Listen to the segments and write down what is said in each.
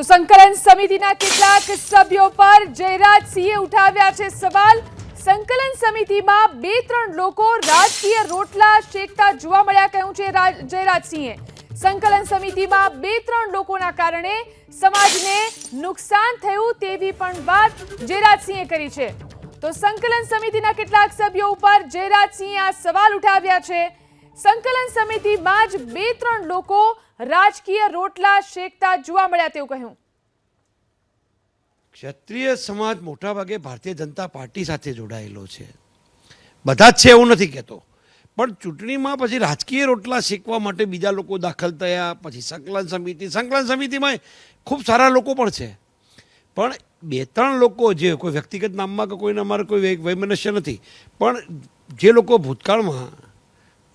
તો સંકલન સમિતિના કેટલાક સભ્યો પર જયરાજસિંહે ઉઠાવ્યા છે સવાલ. સંકલન સમિતિમાં બે ત્રણ લોકો રાજકીય રોટલા શેકતા જોવા મળ્યા કહ્યું છે જયરાજસિંહે. સંકલન સમિતિમાં બે ત્રણ લોકોના કારણે સમાજને નુકસાન થયું તેવી પણ વાત જયરાજસિંહે કરી છે. તો સંકલન સમિતિના કેટલાક સભ્યો ઉપર જયરાજસિંહે આ સવાલ ઉઠાવ્યા છે. સંકલન સમિતિમાં જ બે ત્રણ લોકો રાજકીય રોટલા શેકતા જોવા મળ્યા તેવું કહ્યું. ક્ષત્રિય સમાજ મોટાભાગે ભારતીય જનતા પાર્ટી સાથે જોડાયેલો છે. બધા જ છે એવું નથી કહેતો. પણ ચૂંટણીમાં પછી રાજકીય રોટલા શીખવા માટે બીજા લોકો દાખલ થયા, પછી સંકલન સમિતિ, સંકલન સમિતિમાં ખૂબ સારા લોકો પણ છે. પણ બે ત્રણ લોકો જે કોઈ વ્યક્તિગત નામમાં કે કોઈને અમારે કોઈ વૈમનસ્ય નથી. પણ જે લોકો ભૂતકાળમાં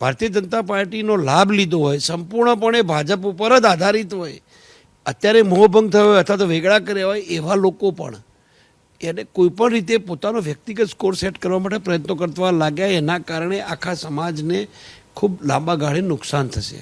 ભારતીય જનતા પાર્ટીનો લાભ લીધો હોય, સંપૂર્ણપણે ભાજપ ઉપર જ આધારિત હોય, અત્યારે મોહભંગ થયો હોય અથવા તો વેગળા કર્યા હોય એવા લોકો પણ એને કોઈ પણ રીતે પોતાનો વ્યક્તિગત સ્કોર સેટ કરવા માટે પ્રયત્નો કરતા લાગ્યા એના કારણે આખા સમાજને ખૂબ લાંબા ગાળે નુકસાન થશે.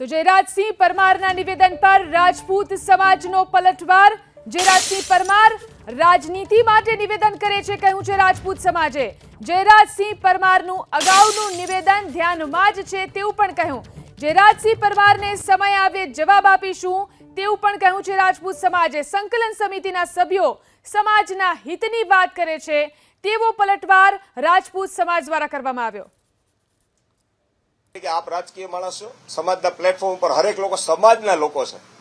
તો જયરાજસિંહ પરમારના નિવેદન પર રાજપૂત સમાજનો પલટવાર જયરાજસિંહ પરમાર રાજનીતિ માટે નિવેદન કરે છે કહ્યું છે રાજપૂત સમાજે. જયરાજસિંહ પરમારનું અગાઉનું નિવેદન ધ્યાનમાં જ છે તેવું પણ કહ્યું. જયરાજસિંહ પરમારને સમય આવે જવાબ આપીશું તેવું પણ કહ્યું છે રાજપૂત સમાજે. સંકલન સમિતિના સભ્યો સમાજના હિતની વાત કરે છે તેવો પલટવાર રાજપૂત સમાજ દ્વારા કરવામાં આવ્યો. કે આપ રાજકીય માણસ છો સમાજના પ્લેટફોર્મ પર હરેક લોકો સમાજના લોકો છે.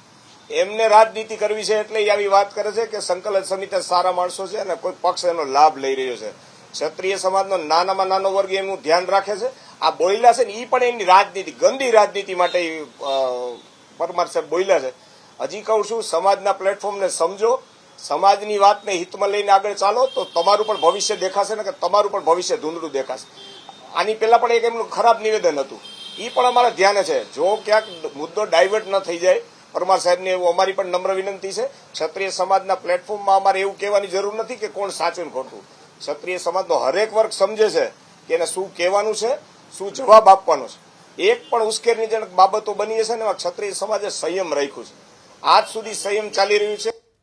એમને રાજનીતિ કરવી છે એટલે એ આવી વાત કરે છે કે સંકલન સમિતિ સારા માણસો છે અને કોઈ પક્ષ એનો લાભ લઈ રહ્યો છે. ક્ષત્રિય સમાજનો નાનામાં નાનો વર્ગ એનું ધ્યાન રાખે છે. આ બોયલા છે ને એ પણ એમની રાજનીતિ, ગંદી રાજનીતિ માટે પરમાર સાહેબ બોયલા છે. હજી કહું છું, સમાજના પ્લેટફોર્મને સમજો. સમાજની વાતને હિતમાં લઈને આગળ ચાલો તો તમારું પણ ભવિષ્ય દેખાશે ને કે તમારું પણ ભવિષ્ય ધૂંધળું દેખાશે. આની પહેલા પણ એક એમનું ખરાબ નિવેદન હતું. એ પણ અમારા ધ્યાને છે. જો ક્યાંક મુદ્દો ડાયવર્ટ ન થઈ જાય પરમાર સાહેબને એવું અમારી પણ નમ્ર વિનંતી છે. ક્ષત્રિય સમાજના પ્લેટફોર્મમાં અમારે એવું કહેવાની જરૂર નથી કે કોણ સાચું ખોટું. ક્ષત્રિય સમાજનો હરેક વર્ગ સમજે છે કે એને શું કહેવાનું છે, શું જવાબ આપવાનો છે. એક પણ ઉશ્કેરણીજનક બાબતો બની હશે ને ક્ષત્રિય સમાજે સંયમ રાખ્યું છે. આજ સુધી સંયમ ચાલી રહ્યું છે.